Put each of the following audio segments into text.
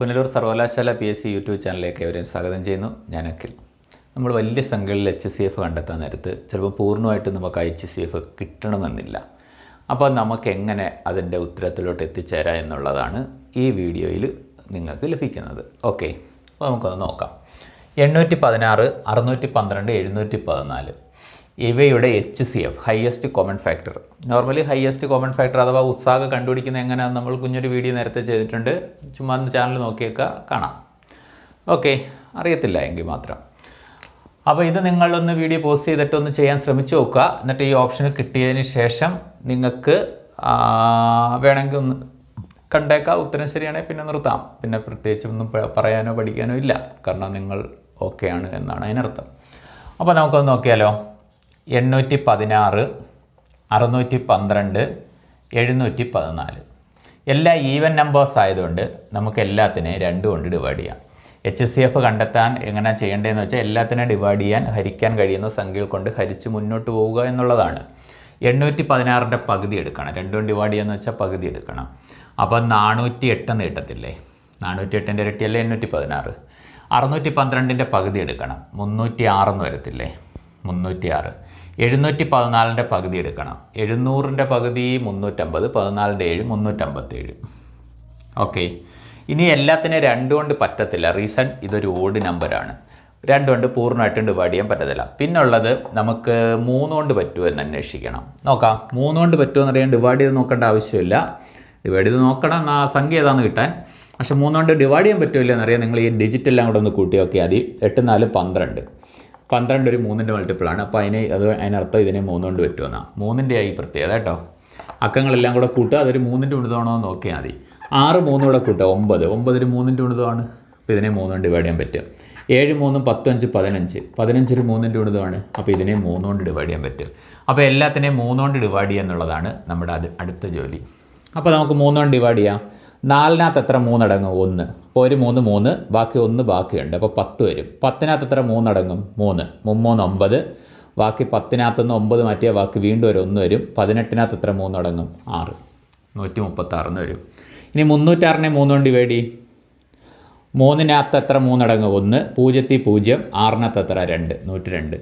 പുനലൂർ സർവകലാശാല P S C YouTube ചാനലിലേക്ക് അവരെയും സ്വാഗതം ചെയ്യുന്നു. ഞാൻ അഖിൽ. നമ്മൾ വലിയ സംഖ്യകളിൽ എച്ച് സി എഫ് കണ്ടെത്താൻ നേരത്ത് ചിലപ്പോൾ പൂർണമായിട്ടും നമുക്ക് എച്ച് സി എഫ് കിട്ടണമെന്നില്ല. അപ്പോൾ നമുക്ക് എങ്ങനെ അതിന്റെ ഉത്തരത്തിലോട്ട് എത്തിച്ചേരാം എന്നുള്ളതാണ് ഈ വീഡിയോയിൽ നിങ്ങൾക്ക് ലഭിക്കുന്നത്. ഓക്കെ. അപ്പോൾ നമുക്കൊന്ന് നോക്കാം. എണ്ണൂറ്റി പതിനാറ് അറുന്നൂറ്റി പന്ത്രണ്ട് എഴുന്നൂറ്റി പതിനാല്. ഇവയുടെ H C F highest common factor normally highest common factor അഥവാ ഉത്സാഹം കണ്ടുപിടിക്കുന്നത് എങ്ങനെയാണെന്ന് നമ്മൾ കുഞ്ഞൊരു വീഡിയോ നേരത്തെ ചെയ്തിട്ടുണ്ട്. ചുമ്മാ ഒന്ന് ചാനൽ നോക്കിയേക്കുക കാണാം. ഓക്കെ അറിയത്തില്ല എങ്കിൽ മാത്രം. അപ്പോൾ ഇത് നിങ്ങളൊന്ന് വീഡിയോ പോസ്റ്റ് ചെയ്തിട്ട് ഒന്ന് ചെയ്യാൻ ശ്രമിച്ചു നോക്കുക. എന്നിട്ട് ഈ ഓപ്ഷൻ കിട്ടിയതിന് ശേഷം നിങ്ങൾക്ക് വേണമെങ്കിൽ ഒന്ന് കണ്ടേക്കാം. ഉത്തരം ശരിയാണെങ്കിൽ പിന്നെ നിർത്താം. പിന്നെ പ്രത്യേകിച്ച് ഒന്നും പറയാനോ പഠിക്കാനോ ഇല്ല. കാരണം നിങ്ങൾ ഓക്കെയാണ് എന്നാണ് അതിനർത്ഥം. അപ്പോൾ നമുക്കൊന്ന് നോക്കിയാലോ? എണ്ണൂറ്റി പതിനാറ് അറുന്നൂറ്റി പന്ത്രണ്ട് എഴുന്നൂറ്റി പതിനാല് എല്ലാ ഈവൻ നമ്പേഴ്സ് ആയതുകൊണ്ട് നമുക്ക് എല്ലാത്തിനെയും രണ്ട് കൊണ്ട് ഡിവൈഡ് ചെയ്യാം. എച്ച് സി എഫ് കണ്ടെത്താൻ എങ്ങനെ ചെയ്യേണ്ടതെന്ന് വെച്ചാൽ എല്ലാത്തിനെ ഡിവൈഡ് ചെയ്യാൻ ഹരിക്കാൻ കഴിയുന്ന സംഖ്യകൾ കൊണ്ട് ഹരിച്ച് മുന്നോട്ട് പോവുക എന്നുള്ളതാണ്. എണ്ണൂറ്റി പതിനാറിന്റെ പകുതി എടുക്കണം. രണ്ടും ഡിവൈഡ് ചെയ്യാന്ന് വെച്ചാൽ പകുതി എടുക്കണം. അപ്പോൾ നാനൂറ്റി എട്ട് നീട്ടത്തില്ലേ? നാനൂറ്റി എട്ടിന്റെ ഇരട്ടിയല്ലേ എണ്ണൂറ്റി പതിനാറ് അറുന്നൂറ്റി പന്ത്രണ്ടിന്റെ പകുതി എടുക്കണം. മുന്നൂറ്റി ആറെന്ന് വരത്തില്ലേ? മുന്നൂറ്റി ആറ് എഴുന്നൂറ്റി പതിനാലിന്റെ പകുതി എടുക്കണം. എഴുന്നൂറിന്റെ പകുതി മുന്നൂറ്റമ്പത് പതിനാലിന്റെ ഏഴ് മുന്നൂറ്റമ്പത്തേഴ്. ഓക്കെ. ഇനി എല്ലാത്തിനും രണ്ട് കൊണ്ട് പറ്റത്തില്ല. റീസൺ ഇതൊരു ഓഡ് നമ്പറാണ്. രണ്ട് കൊണ്ട് പൂർണമായിട്ടും ഡിവൈഡ് ചെയ്യാൻ പറ്റത്തില്ല. പിന്നുള്ളത് നമുക്ക് മൂന്ന് കൊണ്ട് പറ്റുമോ എന്ന് അന്വേഷിക്കണം. നോക്കാം. മൂന്ന് കൊണ്ട് പറ്റുമോ ഡിവൈഡ് ചെയ്ത് നോക്കേണ്ട ആവശ്യമില്ല. ഡിവൈഡ് ചെയ്ത് നോക്കണം എന്നാ സംഖ്യ ഏതാണെന്ന് കിട്ടാൻ. പക്ഷേ മൂന്ന് കൊണ്ട് ഡിവൈഡ് ചെയ്യാൻ പറ്റുമല്ലോ എന്നറിയാൻ നിങ്ങൾ ഈ ഡിജിറ്റ് എല്ലാം കൂടെ ഒന്ന് കൂട്ടി നോക്കിയാൽ മതി. എട്ട് നാല് പന്ത്രണ്ട്. പന്ത്രണ്ട് ഒരു മൂന്നിന്റെ മൾട്ടിപ്പിളാണ് അപ്പോൾ അതിന് അത് അതിനർത്ഥം ഇതിനെ മൂന്ന് കൊണ്ട് പറ്റുമെന്നാണ് മൂന്നിന്റെ ആയി പ്രത്യേകത കേട്ടോ. അക്കങ്ങളെല്ലാം കൂടെ കൂട്ടുക അതൊരു മൂന്നിന്റെ ഉണിതാണോ എന്ന് നോക്കിയാൽ മതി. ആറ് മൂന്നും കൂടെ കൂട്ടുക ഒമ്പത്. ഒമ്പതിന് മൂന്നിന്റെ ഉണിതമാണ്. അപ്പോൾ ഇതിനെ മൂന്ന് കൊണ്ട് ഡിവൈഡ് ചെയ്യാൻ പറ്റും. ഏഴ് മൂന്നും പത്തഞ്ച് പതിനഞ്ച്. പതിനഞ്ചൊരു മൂന്നിന്റെ ഉണിതമാണ്. അപ്പോൾ ഇതിനെ മൂന്ന് കൊണ്ട് ഡിവൈഡ് ചെയ്യാൻ പറ്റും. അപ്പോൾ എല്ലാത്തിനെയും മൂന്ന് കൊണ്ട് ഡിവൈഡ് ചെയ്യുക എന്നുള്ളതാണ് നമ്മുടെ അടുത്ത ജോലി. അപ്പോൾ നമുക്ക് മൂന്ന് കൊണ്ട് ഡിവൈഡ് ചെയ്യാം. നാലിനകത്ത് എത്ര മൂന്നടങ്ങും? ഒന്ന്. അപ്പോൾ ഒരു മൂന്ന് മൂന്ന് ബാക്കി ഒന്ന് ബാക്കിയുണ്ട്. അപ്പോൾ പത്ത് വരും. പത്തിനകത്ത് എത്ര? മൂന്നടങ്ങും. മൂന്ന്. മുമ്മൂന്ന് ഒമ്പത്. ബാക്കി പത്തിനകത്തുനിന്ന് ഒമ്പത് മാറ്റിയാൽ ബാക്കി വീണ്ടും ഒരു ഒന്ന് വരും. പതിനെട്ടിനകത്ത് എത്ര? മൂന്നടങ്ങും. ആറ്. നൂറ്റി മുപ്പത്താറിന് വരും. ഇനി മുന്നൂറ്റാറിനെ മൂന്ന് കൊണ്ട് ഡിവൈഡ് ചെയ്യും. മൂന്നിനകത്ത് എത്ര? മൂന്നടങ്ങ്. ഒന്ന്. പൂജ്യത്തി പൂജ്യം. ആറിനകത്ത് എത്ര? രണ്ട്. നൂറ്റി രണ്ട്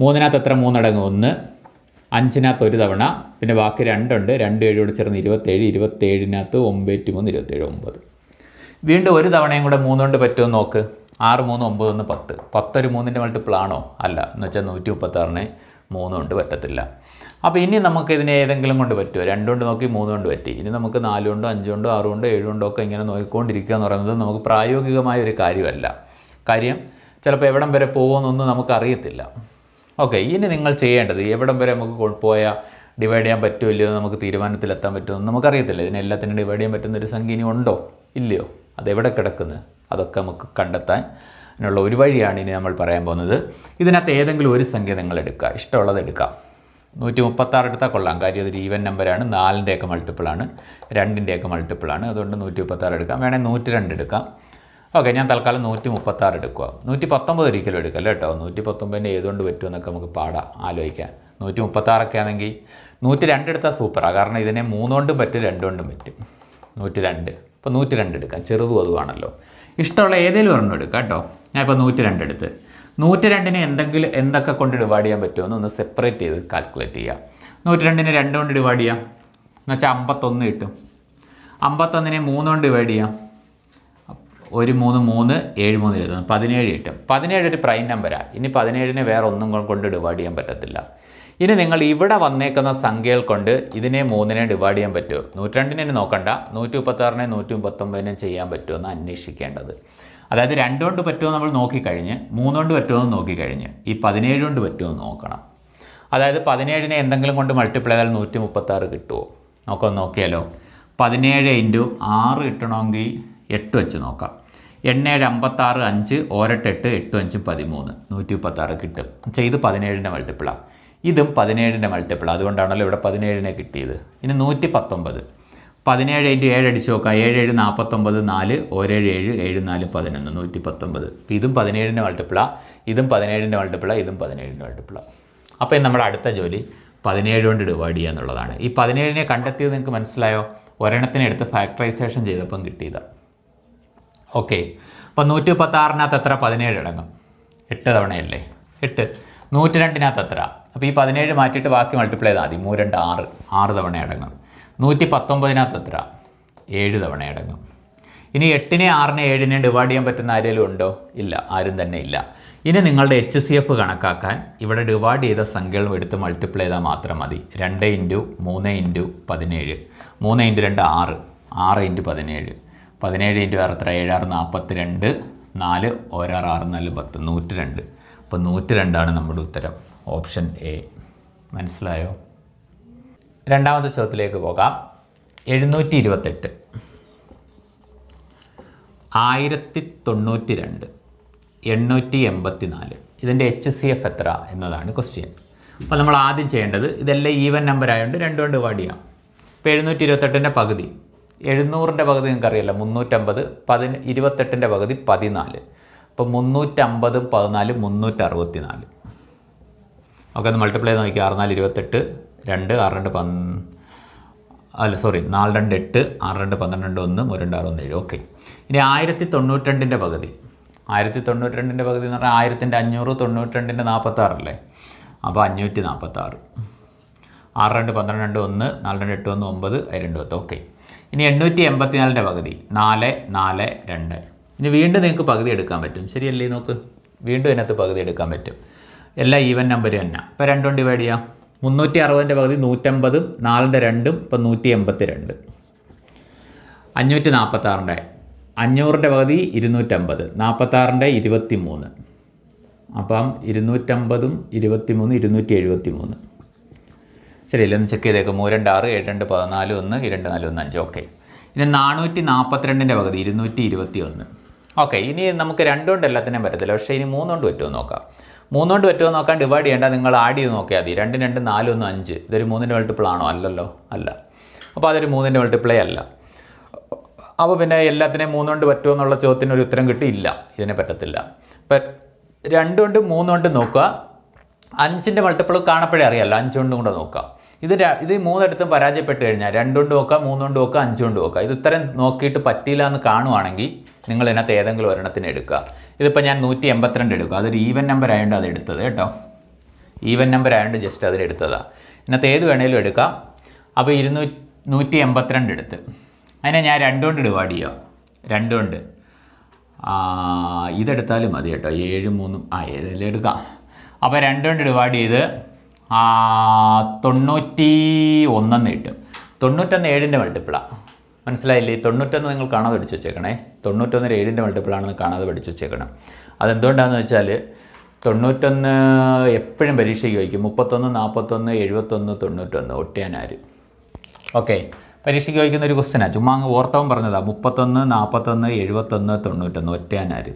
മൂന്നിനകത്ത് എത്ര? മൂന്നടങ്ങ്. ഒന്ന്. അഞ്ചിനകത്ത് ഒരു തവണ. പിന്നെ ബാക്കി രണ്ടുണ്ട്. രണ്ട് ഏഴോട് ചേർന്ന് ഇരുപത്തേഴ്. ഇരുപത്തേഴിനകത്ത് ഒമ്പത്. മൂന്ന് ഇരുപത്തേഴ് ഒമ്പത്. വീണ്ടും ഒരു തവണയും കൂടെ മൂന്നുകൊണ്ട് പറ്റുമെന്ന് നോക്ക്. ആറ് മൂന്ന് ഒമ്പത് ഒന്ന് പത്ത്. പത്തൊരു മൂന്നിന്റെ മൾട്ടിപ്പിൾ ആണോ? അല്ല. എന്ന് വെച്ചാൽ നൂറ്റി മുപ്പത്താറിന് മൂന്ന് കൊണ്ട് പറ്റത്തില്ല. അപ്പോൾ ഇനി നമുക്ക് ഇതിനെ ഏതെങ്കിലും കൊണ്ട് പറ്റുമോ? രണ്ടുകൊണ്ട് നോക്കി മൂന്ന് കൊണ്ട് പറ്റി. ഇനി നമുക്ക് നാലുകൊണ്ടോ അഞ്ചുകൊണ്ടോ ആറുകൊണ്ടോ ഏഴുകൊണ്ടോ ഒക്കെ ഇങ്ങനെ നോക്കിക്കൊണ്ടിരിക്കുക എന്ന് പറയുന്നത് നമുക്ക് പ്രായോഗികമായ ഒരു കാര്യമല്ല. കാര്യം ചിലപ്പോൾ എവിടം വരെ പോകുമെന്നൊന്നും നമുക്ക് അറിയത്തില്ല ഓക്കെ ഇനി നിങ്ങൾ ചെയ്യേണ്ടത് എവിടം വരെ നമുക്ക് പോയാൽ ഡിവൈഡ് ചെയ്യാൻ പറ്റുമോ ഇല്ലയോ നമുക്ക് തീരുമാനത്തിലെത്താൻ പറ്റുമെന്ന് നമുക്കറിയത്തില്ല. ഇതിനെല്ലാത്തിനും ഡിവൈഡ് ചെയ്യാൻ പറ്റുന്ന ഒരു സംഖ്യ ഇനി ഉണ്ടോ? ഇല്ലയോ? അതെവിടെ കിടക്കുന്നത് അതൊക്കെ നമുക്ക് കണ്ടെത്താൻ അതിനുള്ള ഒരു വഴിയാണ് ഇനി നമ്മൾ പറയാൻ പോകുന്നത്. ഇതിനകത്ത് ഏതെങ്കിലും ഒരു സംഖ്യ നിങ്ങൾ എടുക്കുക. ഇഷ്ടമുള്ളത് എടുക്കാം. നൂറ്റി മുപ്പത്താറ് എടുത്താൽ കൊള്ളാം. കാര്യം അതൊരു ഈവൻ നമ്പറാണ് നാലിന്റെയൊക്കെ മൾട്ടിപ്പിളാണ് രണ്ടിന്റെയൊക്കെ മൾട്ടിപ്പിളാണ് അതുകൊണ്ട് നൂറ്റി മുപ്പത്താറ് എടുക്കാം. വേണമെങ്കിൽ നൂറ്റി രണ്ട് എടുക്കാം. ഓക്കെ ഞാൻ തൽക്കാലം നൂറ്റി മുപ്പത്താറ് എടുക്കുക. നൂറ്റി പത്തൊമ്പത് ഒരിക്കലും എടുക്കല്ല കേട്ടോ. നൂറ്റി പത്തൊമ്പതിന്റെ ഏതുകൊണ്ട് പറ്റുമെന്നൊക്കെ നമുക്ക് പാടാം ആലോചിക്കാൻ നൂറ്റി മുപ്പത്താറൊക്കെ ആണെങ്കിൽ നൂറ്റി രണ്ട് എടുത്താൽ സൂപ്പറാണ് കാരണം ഇതിനെ മൂന്നുകൊണ്ടും പറ്റും രണ്ടുകൊണ്ടും പറ്റും. നൂറ്റി രണ്ട് ഇപ്പോൾ നൂറ്റി രണ്ട് എടുക്കാം. ചെറുതും അതുമാണല്ലോ ഇഷ്ടമുള്ള ഏതെങ്കിലും ഒരെണ്ണം എടുക്കാം കേട്ടോ. ഞാൻ ഇപ്പോൾ നൂറ്റി രണ്ട് എടുത്ത്. നൂറ്റി രണ്ടിന് എന്തെങ്കിലും എന്തൊക്കെ കൊണ്ട് ഡിവൈഡ് ചെയ്യാൻ പറ്റുമെന്ന് ഒന്ന് സെപ്പറേറ്റ് ചെയ്ത് കാൽക്കുലേറ്റ് ചെയ്യാം. നൂറ്റി രണ്ടിന് രണ്ട് കൊണ്ട് ഡിവൈഡ് ചെയ്യാം. എന്നുവെച്ചാൽ അമ്പത്തൊന്ന് കിട്ടും. അമ്പത്തൊന്നിനെ മൂന്ന് കൊണ്ട് ഡിവൈഡ് ചെയ്യാം. ഒരു മൂന്ന് മൂന്ന് ഏഴ് മൂന്ന് ഇരുപത്തൊന്ന്. പതിനേഴ് കിട്ടും. പതിനേഴ് ഒരു പ്രൈം നമ്പരാണ് ഇനി പതിനേഴിന് വേറെ ഒന്നും കൊണ്ട് ഡിവൈഡ് ചെയ്യാൻ പറ്റത്തില്ല. ഇനി നിങ്ങൾ ഇവിടെ വന്നേക്കുന്ന സംഖ്യകൾ കൊണ്ട് ഇതിനെ മൂന്നിനെ ഡിവൈഡ് ചെയ്യാൻ പറ്റുമോ? നൂറ്റിരണ്ടിനെ നോക്കണ്ട. നൂറ്റി മുപ്പത്താറിനെ നൂറ്റി മുപ്പത്തൊമ്പതിനും ചെയ്യാൻ പറ്റുമോ എന്ന് അന്വേഷിക്കേണ്ടത്. അതായത് രണ്ടുകൊണ്ട് പറ്റുമോ നമ്മൾ നോക്കിക്കഴിഞ്ഞ് മൂന്നുകൊണ്ട് പറ്റുമോ എന്ന് നോക്കിക്കഴിഞ്ഞ് ഈ പതിനേഴ് കൊണ്ട് പറ്റുമോ എന്ന് നോക്കണം. അതായത് പതിനേഴിനെ എന്തെങ്കിലും കൊണ്ട് മൾട്ടിപ്ലൈ ചെയ്താൽ നൂറ്റി മുപ്പത്താറ് കിട്ടുമോ നമുക്കൊന്ന് നോക്കിയാലോ. പതിനേഴ് ഇന്റു ആറ് കിട്ടണമെങ്കിൽ എട്ട് വെച്ച് നോക്കാം. എണ്ണേഴ് അമ്പത്താറ് അഞ്ച് ഓരട്ട് എട്ട് അഞ്ചും പതിമൂന്ന്. നൂറ്റി മുപ്പത്താറ് കിട്ടും ചെയ്ത് പതിനേഴിന്റെ മൾട്ടിപ്പിളാണ് ഇതും പതിനേഴിന്റെ മൾട്ടിപ്പിൾ അതുകൊണ്ടാണല്ലോ ഇവിടെ പതിനേഴിനെ കിട്ടിയത്. ഇനി നൂറ്റി പത്തൊമ്പത് പതിനേഴ് ഇന്റു ഏഴ് അടിച്ച് നോക്കാം ഏഴ് ഏഴ് നാൽപ്പത്തൊമ്പത് നാല് ഒരേഴ് ഏഴ് ഏഴ് നാല് പതിനൊന്ന് നൂറ്റി പത്തൊമ്പത് ഇപ്പം ഇതും പതിനേഴിന്റെ മൾട്ടിപ്പിളാണ് ഇതും പതിനേഴിന്റെ മൾട്ടിപ്പിളാണ് ഇതും പതിനേഴിന്റെ മൾട്ടിപ്പിളാണ് അപ്പോൾ നമ്മുടെ അടുത്ത ജോലി പതിനേഴ് കൊണ്ട് ഡിവൈഡ് ചെയ്യുക എന്നുള്ളതാണ്. ഈ പതിനേഴിനെ കണ്ടെത്തിയത് നിങ്ങൾക്ക് മനസ്സിലായോ? ഒരെണ്ണത്തിനെ എടുത്ത് ഫാക്ടറൈസേഷൻ ചെയ്തപ്പം കിട്ടിയതാണ് ഓക്കെ. അപ്പോൾ നൂറ്റി മുപ്പത്താറിനകത്ത് എത്ര? പതിനേഴ് അടങ്ങും. എട്ട് തവണയല്ലേ? എട്ട്. നൂറ്റി രണ്ടിനകത്ത് എത്ര? അപ്പോൾ ഈ പതിനേഴ് മാറ്റിയിട്ട് ബാക്കി മൾട്ടിപ്ലൈ ചെയ്താൽ മതി. മൂന്ന് രണ്ട് ആറ്. ആറ് തവണ അടങ്ങും. നൂറ്റി പത്തൊമ്പതിനകത്ത് എത്ര ഏഴ് തവണ അടങ്ങും. ഇനി എട്ടിനെ ആറിനെ ഏഴിനെ ഡിവൈഡ് ചെയ്യാൻ പറ്റുന്ന ആരെങ്കിലും ഉണ്ടോ? ഇല്ല. ആരും തന്നെ ഇല്ല. ഇനി നിങ്ങളുടെ എച്ച് സി എഫ് കണക്കാക്കാൻ ഇവിടെ ഡിവൈഡ് ചെയ്ത സംഖ്യകളും എടുത്ത് മൾട്ടിപ്ലൈ ചെയ്താൽ മാത്രം മതി. രണ്ട് ഇന്റു മൂന്ന് ഇന്റു പതിനേഴ്. മൂന്ന് ഇന്റു രണ്ട് ആറ്. ആറ് ഇന്റു പതിനേഴ്. പതിനേഴ് ഇന്റു ആറ് എത്ര? ഏഴാറ് നാൽപ്പത്തി രണ്ട് നാല് ഒരാറ് ആറ് നാല് പത്ത്. നൂറ്റി രണ്ട് അപ്പോൾ നൂറ്റി രണ്ടാണ് നമ്മുടെ ഉത്തരം. Option A. മനസ്സിലായോ? രണ്ടാമത്തെ ചോദ്യത്തിലേക്ക് പോകാം. എഴുന്നൂറ്റി ഇരുപത്തെട്ട് ആയിരത്തി തൊണ്ണൂറ്റി രണ്ട് എണ്ണൂറ്റി എൺപത്തി നാല് ഇതിന്റെ എച്ച് സി എഫ് എത്ര എന്നതാണ് ക്വസ്റ്റ്യൻ അപ്പോൾ നമ്മൾ ആദ്യം ചെയ്യേണ്ടത് ഇതെല്ലാം ഈവൻ നമ്പർ ആയതുകൊണ്ട് രണ്ടും കൊണ്ട് ഡിവൈഡ് ചെയ്യാം ഇപ്പോൾ എഴുന്നൂറ്റി ഇരുപത്തെട്ടിന്റെ പകുതി. എഴുന്നൂറിന്റെ പകുതി നിങ്ങൾക്കറിയില്ല മുന്നൂറ്റമ്പത് പതിന് ഇരുപത്തെട്ടിന്റെ പകുതി പതിനാല്. അപ്പോൾ മുന്നൂറ്റമ്പതും പതിനാല് മുന്നൂറ്ററുപത്തി നാല് ഓക്കെ ഒന്ന് മൾട്ടിപ്ലൈ ചെയ്ത് നോക്കി ആറ് നാല് ഇരുപത്തെട്ട് രണ്ട് ആറ് രണ്ട് പന് അല്ല സോറി നാല് രണ്ട് എട്ട് ആറ് രണ്ട് പന്ത്രണ്ട് രണ്ട് ഒന്ന് ഒരു രണ്ട് ആറ് ഒന്ന് ഏഴ്. ഓക്കെ ഇനി ആയിരത്തി തൊണ്ണൂറ്റിരണ്ടിന്റെ പകുതി. ആയിരത്തി തൊണ്ണൂറ്റിരണ്ടിന്റെ പകുതി എന്ന് പറഞ്ഞാൽ ആയിരത്തിന്റെ അഞ്ഞൂറ് തൊണ്ണൂറ്റിരണ്ടിന്റെ നാൽപ്പത്താറല്ലേ അപ്പോൾ അഞ്ഞൂറ്റി നാൽപ്പത്താറ്. ആറ് രണ്ട് പന്ത്രണ്ട് രണ്ട് ഒന്ന് നാല് രണ്ട് എട്ട് ഒന്ന് ഒമ്പത് രണ്ട് പത്ത്. ഓക്കെ ഇനി എണ്ണൂറ്റി എൺപത്തിനാലിന്റെ പകുതി. നാല് നാല് രണ്ട്. ഇനി വീണ്ടും നിങ്ങൾക്ക് പകുതി എടുക്കാൻ പറ്റും. ശരിയല്ലേ നോക്ക്? വീണ്ടും ഇതിനകത്ത് പകുതി എടുക്കാൻ പറ്റും. എല്ലാ ഈവൻ നമ്പർ തന്നെ. അപ്പോൾ രണ്ടും ഡിവൈഡ് ചെയ്യാം. മുന്നൂറ്റി അറുപതിന്റെ പകുതി നൂറ്റമ്പതും നാലിന്റെ രണ്ടും ഇപ്പം നൂറ്റി എൺപത്തി രണ്ട് അഞ്ഞൂറ്റി നാൽപ്പത്താറിന്റെ അഞ്ഞൂറിന്റെ പകുതി ഇരുന്നൂറ്റമ്പത് നാൽപ്പത്താറിന്റെ ഇരുപത്തി മൂന്ന് അപ്പം ഇരുന്നൂറ്റമ്പതും ഇരുപത്തി മൂന്ന് ഇരുന്നൂറ്റി എഴുപത്തി മൂന്ന് ശരിയല്ലേ ഒന്ന് ചെക്ക് ചെയ്തേക്കാം. മൂന്ന് രണ്ട് ആറ് ഏഴ് രണ്ട് പതിനാല് ഒന്ന് രണ്ട് നാല് ഒന്ന് അഞ്ച്. ഓക്കെ ഇനി നാനൂറ്റി നാൽപ്പത്തിരണ്ടിന്റെ പകുതി ഇരുന്നൂറ്റി ഇരുപത്തി ഒന്ന് ഓക്കെ ഇനി നമുക്ക് രണ്ടുകൊണ്ട് എല്ലാത്തിനും പറ്റത്തില്ല. പക്ഷേ ഇനി മൂന്നുകൊണ്ട് പറ്റുമോ നോക്കാം. മൂന്നുകൊണ്ട് പറ്റുമോ നോക്കാൻ ഡിവൈഡ് ചെയ്യേണ്ട നിങ്ങൾ ആഡ് ചെയ്ത് നോക്കിയാൽ മതി. രണ്ട് രണ്ട് നാല് ഒന്ന് അഞ്ച്. ഇതൊരു മൂന്നിന്റെ മൾട്ടിപ്പിൾ ആണോ? അല്ലല്ലോ. അല്ല. അപ്പോൾ അതൊരു മൂന്നിന്റെ മൾട്ടിപ്ലൈ അല്ല. അപ്പോൾ പിന്നെ എല്ലാത്തിനെയും മൂന്നുകൊണ്ട് പറ്റുമോ എന്നുള്ള ചോദ്യത്തിന് ഒരു ഉത്തരം കിട്ടിയില്ല. ഇതിനെ പറ്റത്തില്ല. ഇപ്പം രണ്ടുകൊണ്ട് മൂന്നുകൊണ്ട് നോക്കുക. അഞ്ചിന്റെ മൾട്ടിപ്പിൾ കാണപ്പോഴേ അറിയാമല്ലോ അഞ്ചുകൊണ്ടും കൂടെ നോക്കുക. ഇത് ഇത് മൂന്നിടത്തും പരാജയപ്പെട്ട് കഴിഞ്ഞാൽ രണ്ടുകൊണ്ട് നോക്കുക മൂന്നുകൊണ്ട് നോക്കുക അഞ്ചുകൊണ്ട് നോക്കുക. ഇത് ഉത്തരം നോക്കിയിട്ട് പറ്റിയില്ല എന്ന് കാണുവാണെങ്കിൽ നിങ്ങൾ ഇതിനകത്ത് ഏതെങ്കിലും ഒരെണ്ണത്തിന് എടുക്കുക. ഇതിപ്പോൾ ഞാൻ നൂറ്റി എൺപത്തിരണ്ട് എടുക്കും. അതൊരു ഈവൻ നമ്പർ ആയതുകൊണ്ട് അത് എടുത്തത് കേട്ടോ. ഈവൻ നമ്പർ ആയതുകൊണ്ട് ജസ്റ്റ് അതിലെടുത്തതാണ് ഇന്നത്തെ ഏത് വേണേലും എടുക്കാം. അപ്പോൾ ഇരുന്നൂ നൂറ്റി എൺപത്തിരണ്ട് എടുത്ത്. അതിനെ ഞാൻ രണ്ടുകൊണ്ട് ഡിവൈഡ് ചെയ്യാം രണ്ടുകൊണ്ട്. ഇതെടുത്താലും മതി കേട്ടോ. ഏഴ് മൂന്നും ആ ഏതെങ്കിലും എടുക്കാം. അപ്പോൾ രണ്ടുകൊണ്ട് ഡിവൈഡ് ചെയ്ത് തൊണ്ണൂറ്റി ഒന്നെന്ന് കിട്ടും. തൊണ്ണൂറ്റൊന്ന് ഏഴിന്റെ മൾട്ടിപ്പിളാണ് മനസ്സിലായില്ലേ? തൊണ്ണൂറ്റൊന്ന് നിങ്ങൾ കാണാതെ അടിച്ചു വെച്ചേക്കണേ. തൊണ്ണൂറ്റൊന്ന് ഏഴിന്റെ മൾട്ടിപ്പിളാണെന്ന് കാണാതെ പഠിച്ചു വെച്ചേക്കണം. അതെന്തുകൊണ്ടാണെന്ന് വെച്ചാൽ തൊണ്ണൂറ്റൊന്ന് എപ്പോഴും പരീക്ഷയ്ക്ക് വയ്ക്കും. മുപ്പത്തൊന്ന് നാൽപ്പത്തൊന്ന് എഴുപത്തൊന്ന് തൊണ്ണൂറ്റൊന്ന്. ഒട്ടിയാനാർ ഓക്കെ. പരീക്ഷയ്ക്ക് വയ്ക്കുന്ന ഒരു ക്വസ്റ്റ്യനാണ് ചുമ്മാ അങ്ങ് ഓർത്തവൻ പറഞ്ഞതാണ് മുപ്പത്തൊന്ന് നാൽപ്പത്തൊന്ന് എഴുപത്തൊന്ന് തൊണ്ണൂറ്റൊന്ന്. ഒറ്റയാനാര്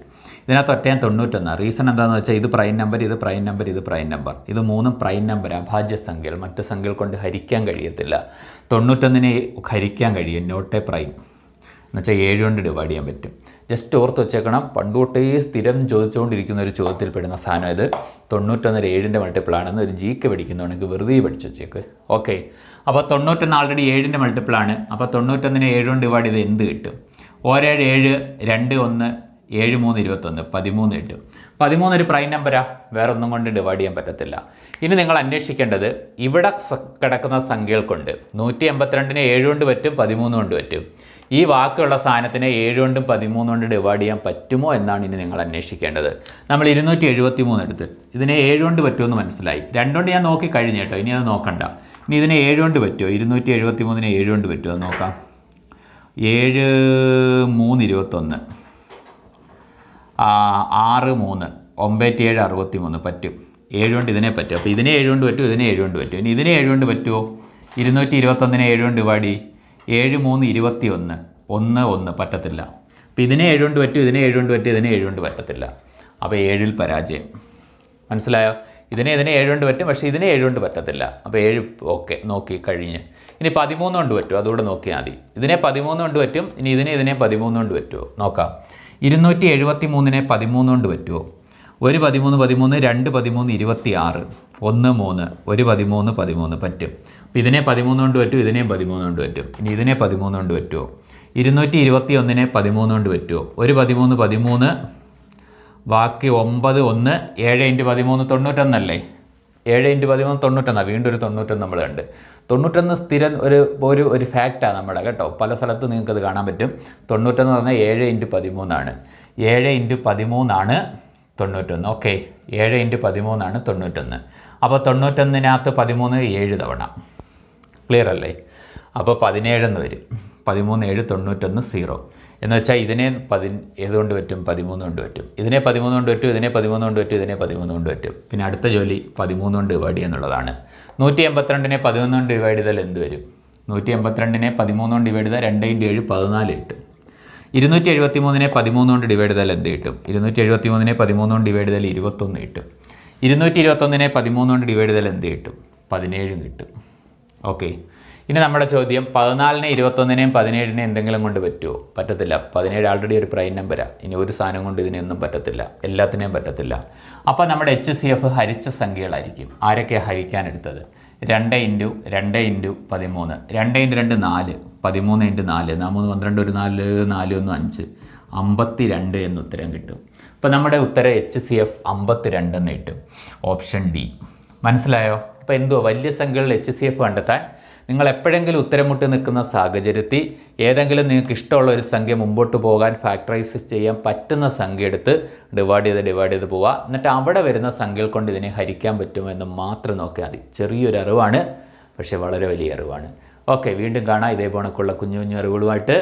ഇതിനകത്ത് ഒറ്റയാൻ തൊണ്ണൂറ്റൊന്ന്. റീസൺ എന്താണെന്ന് വെച്ചാൽ ഇത് പ്രൈം നമ്പർ ഇത് പ്രൈം നമ്പർ ഇത് പ്രൈം നമ്പർ ഇത് മൂന്നും പ്രൈം നമ്പർ അഭാജ്യ സംഖ്യകൾ. മറ്റ് സംഖ്യകൾ കൊണ്ട് ഹരിക്കാൻ കഴിയത്തില്ല. തൊണ്ണൂറ്റൊന്നിനെ ഹരിക്കാൻ കഴിയും. നോട്ട് എ പ്രൈം എന്നുവെച്ചാൽ ഏഴ് കൊണ്ട് ഡിവൈഡ് ചെയ്യാൻ പറ്റും. ജസ്റ്റ് ഓർത്ത് വെച്ചേക്കണം പണ്ടുകൊട്ടേ സ്ഥിരം ചോദിച്ചുകൊണ്ടിരിക്കുന്ന ഒരു ചോദ്യത്തിൽ പെടുന്ന സാധനം ഇത്. തൊണ്ണൂറ്റൊന്നര ഏഴിന്റെ മൾട്ടിപ്പിളാണെന്ന് ഒരു ജി കെ പഠിക്കുന്നതാണെങ്കിൽ വെറുതെ പഠിച്ചു വെച്ചേക്ക്. ഓക്കെ അപ്പോൾ തൊണ്ണൂറ്റൊന്ന് ആൾറെഡി ഏഴിന്റെ മൾട്ടിപ്പിളാണ് അപ്പോൾ തൊണ്ണൂറ്റൊന്നിനെ ഏഴ് കൊണ്ട് ഡിവൈഡ് ചെയ്ത് എന്ത് കിട്ടും? ഒരേഴ് ഏഴ് രണ്ട് ഒന്ന് ഏഴ് മൂന്ന് ഇരുപത്തൊന്ന് പതിമൂന്ന് കിട്ടും. പതിമൂന്ന് ഒരു പ്രൈം നമ്പരാ വേറെ ഒന്നും കൊണ്ട് ഡിവൈഡ് ചെയ്യാൻ പറ്റത്തില്ല. ഇനി നിങ്ങൾ അന്വേഷിക്കേണ്ടത് ഇവിടെ കിടക്കുന്ന സംഖ്യകൾ കൊണ്ട് നൂറ്റി എൺപത്തിരണ്ടിനെ ഏഴ് കൊണ്ട് പറ്റും പതിമൂന്ന് കൊണ്ട് പറ്റും. ഈ വാക്കുള്ള സാധനത്തിനെ ഏഴ് കൊണ്ടും പതിമൂന്ന് കൊണ്ട് ഡിവൈഡ് ചെയ്യാൻ പറ്റുമോ എന്നാണ് ഇനി നിങ്ങൾ അന്വേഷിക്കേണ്ടത്. നമ്മൾ ഇരുന്നൂറ്റി എഴുപത്തി മൂന്ന് എടുത്ത്. ഇതിനെ ഏഴ് കൊണ്ട് പറ്റുമെന്ന് മനസ്സിലായി. രണ്ടുകൊണ്ട് ഞാൻ നോക്കി കഴിഞ്ഞു കേട്ടോ. ഇനി അത് നോക്കണ്ട. ഇനി ഇതിനെ ഏഴ് കൊണ്ട് പറ്റുമോ? ഇരുന്നൂറ്റി എഴുപത്തി മൂന്നിനെ ഏഴ് കൊണ്ട് പറ്റുമോ? അത് നോക്കാം. ഏഴ് മൂന്ന് ഇരുപത്തൊന്ന്. ആറ് മൂന്ന്. ഒമ്പത്തി ഏഴ് അറുപത്തി മൂന്ന് പറ്റും. ഏഴ് കൊണ്ട് ഇതിനെ പറ്റും. അപ്പോൾ ഇതിനെ ഏഴ് കൊണ്ട് പറ്റും ഇതിനെ ഏഴ് കൊണ്ട് പറ്റും ഇനി ഇതിനെ ഏഴ് കൊണ്ട് പറ്റുമോ? ഇരുന്നൂറ്റി ഇരുപത്തൊന്നിനെ ഏഴ് കൊണ്ട് ഡിവൈഡ് ചെയ്യ്. ഏഴ് മൂന്ന് ഇരുപത്തി ഒന്ന് ഒന്ന് ഒന്ന് പറ്റത്തില്ല. അപ്പോൾ ഇതിനെ ഏഴുകൊണ്ട് പറ്റും ഇതിനെ ഏഴുകൊണ്ട് പറ്റും ഇതിനെ ഏഴുകൊണ്ട് പറ്റത്തില്ല. അപ്പോൾ ഏഴിൽ പരാജയം. മനസ്സിലായോ? ഇതിനെ ഇതിനെ ഏഴുകൊണ്ട് പറ്റും പക്ഷേ ഇതിനെ ഏഴുകൊണ്ട് പറ്റത്തില്ല. അപ്പോൾ ഏഴ് ഓക്കെ നോക്കി കഴിഞ്ഞ്. ഇനി പതിമൂന്ന് കൊണ്ട് പറ്റും അതുകൂടെ നോക്കിയാൽ മതി. ഇതിനെ പതിമൂന്ന് കൊണ്ട് പറ്റും ഇനി ഇതിനെ ഇതിനെ പതിമൂന്ന് കൊണ്ട് പറ്റുമോ നോക്കാം. ഇരുന്നൂറ്റി എഴുപത്തി മൂന്നിനെ പതിമൂന്ന് കൊണ്ട് പറ്റുമോ ഒരു പതിമൂന്ന് പതിമൂന്ന് രണ്ട് പതിമൂന്ന് ഇരുപത്തി ആറ് ഒന്ന് മൂന്ന് ഒരു പതിമൂന്ന് പതിമൂന്ന് പറ്റും. അപ്പോൾ ഇതിനെ പതിമൂന്ന് കൊണ്ട് പറ്റും ഇതിനെയും പതിമൂന്ന് കൊണ്ട് പറ്റും. ഇനി ഇതിനെ പതിമൂന്ന് കൊണ്ട് പറ്റുമോ ഇരുന്നൂറ്റി ഇരുപത്തി ഒന്നിനെ പതിമൂന്ന് കൊണ്ട് പറ്റുമോ ഒരു പതിമൂന്ന് പതിമൂന്ന് ബാക്കി ഒമ്പത് ഒന്ന് ഏഴ് ഇന്റു പതിമൂന്ന് തൊണ്ണൂറ്റൊന്നല്ലേ? ഏഴ് ഇന്റു പതിമൂന്ന് തൊണ്ണൂറ്റൊന്നാണ് വീണ്ടും ഒരു തൊണ്ണൂറ്റൊന്ന് നമ്മൾ കണ്ട്. തൊണ്ണൂറ്റൊന്ന് സ്ഥിരം ഒരു ഒരു ഒരു ഫാക്റ്റാണ് നമ്മുടെ കേട്ടോ? പല സ്ഥലത്തും നിങ്ങൾക്കത് കാണാൻ പറ്റും. തൊണ്ണൂറ്റൊന്ന് പറഞ്ഞാൽ ഏഴ് ഇന്റു പതിമൂന്നാണ്. ഏഴ് ഇന്റു പതിമൂന്നാണ് തൊണ്ണൂറ്റൊന്ന്. ഓക്കെ ഏഴ് ഇന്റു പതിമൂന്നാണ് തൊണ്ണൂറ്റൊന്ന്. അപ്പോൾ തൊണ്ണൂറ്റൊന്നിനകത്ത് പതിമൂന്ന് ഏഴ് തവണ. ക്ലിയർ അല്ലേ? അപ്പോൾ പതിനേഴെന്ന് വരും. പതിമൂന്ന് ഏഴ് തൊണ്ണൂറ്റൊന്ന് സീറോ. എന്ന് വെച്ചാൽ ഇതിനെ പതി ഏതുകൊണ്ട് പറ്റും? പതിമൂന്ന് കൊണ്ട് പറ്റും. ഇതിനെ പതിമൂന്ന് കൊണ്ട് പറ്റും ഇതിനെ പതിമൂന്ന് കൊണ്ട് പറ്റും ഇതിനെ പതിമൂന്ന് കൊണ്ട് പറ്റും. പിന്നെ അടുത്ത ജോലി പതിമൂന്ന് കൊണ്ട് ഡിവൈഡ് എന്നുള്ളതാണ് നൂറ്റി എൺപത്തിരണ്ടിനെ പതിമൂന്ന് കൊണ്ട് ഡിവൈഡ് ചെയ്താൽ എന്ത് വരും? നൂറ്റി എൺപത്തിരണ്ടിനെ പതിമൂന്ന് കൊണ്ട് ഡിവൈഡ് ചെയ്താൽ രണ്ട് ഇന്റു ഏഴ് പതിനാല് കിട്ടും ഇരുന്നൂറ്റി എഴുപത്തി മൂന്നിനെ പതിമൂന്ന് കൊണ്ട് ഡിവൈഡ് ചെയ്താൽ എന്ത് കിട്ടും? ഇരുന്നൂറ്റി എഴുപത്തി മൂന്നിനെ പതിമൂന്ന് കൊണ്ട് ഡിവൈഡ് ചെയ്താൽ ഇരുപത്തൊന്ന് കിട്ടും. ഇരുന്നൂറ്റി ഇരുപത്തൊന്നിനെ പതിമൂന്ന് കൊണ്ട് ഡിവൈഡ് ചെയ്താൽ എന്ത് കിട്ടും? പതിനേഴും കിട്ടും. ഓക്കെ ഇനി നമ്മുടെ ചോദ്യം പതിനാലിനെ ഇരുപത്തൊന്നിനെയും പതിനേഴിനെ എന്തെങ്കിലും കൊണ്ട് പറ്റുമോ പറ്റത്തില്ല. പതിനേഴ് ആൾറെഡി ഒരു പ്രൈം നമ്പരാണ് ഇനി ഒരു സാധനം കൊണ്ട് ഇതിനെയൊന്നും പറ്റത്തില്ല. എല്ലാത്തിനെയും പറ്റത്തില്ല. അപ്പോൾ നമ്മുടെ എച്ച് സി എഫ് ഹരിച്ച സംഖ്യകളായിരിക്കും. ആരൊക്കെയാണ് ഹരിക്കാനെടുത്തത് രണ്ട് ഇന്റു രണ്ട് ഇന്റു പതിമൂന്ന്. രണ്ട് ഇന്റു രണ്ട് നാല്. പതിമൂന്ന് ഇന്റു നാല്. നാമൂന്ന് പന്ത്രണ്ട് ഒരു നാല് നാല് ഒന്ന് അഞ്ച്. അമ്പത്തി രണ്ട് എന്ന് ഉത്തരം കിട്ടും. അപ്പോൾ നമ്മുടെ ഉത്തരം എച്ച് സി എഫ് അമ്പത്തി രണ്ടെന്ന് കിട്ടും. Option D. മനസ്സിലായോ? അപ്പോൾ എന്തോ വലിയ സംഖ്യകളിൽ എച്ച് സി എഫ് കണ്ടെത്താൻ നിങ്ങൾ എപ്പോഴെങ്കിലും ഉത്തരം മുട്ടി നിൽക്കുന്ന സാഹചര്യത്തിൽ ഏതെങ്കിലും നിങ്ങൾക്ക് ഇഷ്ടമുള്ള ഒരു സംഖ്യ മുമ്പോട്ട് പോകാൻ ഫാക്ടറൈസ് ചെയ്യാൻ പറ്റുന്ന സംഖ്യ എടുത്ത് ഡിവൈഡ് ചെയ്ത് ഡിവൈഡ് ചെയ്ത് പോവുക. എന്നിട്ട് അവിടെ വരുന്ന സംഖ്യകൾ കൊണ്ട് ഇതിനെ ഹരിക്കാൻ പറ്റുമോ എന്ന് മാത്രം നോക്കിയാൽ മതി. ചെറിയൊരു അറിവാണ് പക്ഷേ വളരെ വലിയ അറിവാണ്. ഓക്കെ വീണ്ടും കാണാം. ഇതേപോണക്കുള്ള കുഞ്ഞു കുഞ്ഞു അറിവുകളുമായിട്ട്.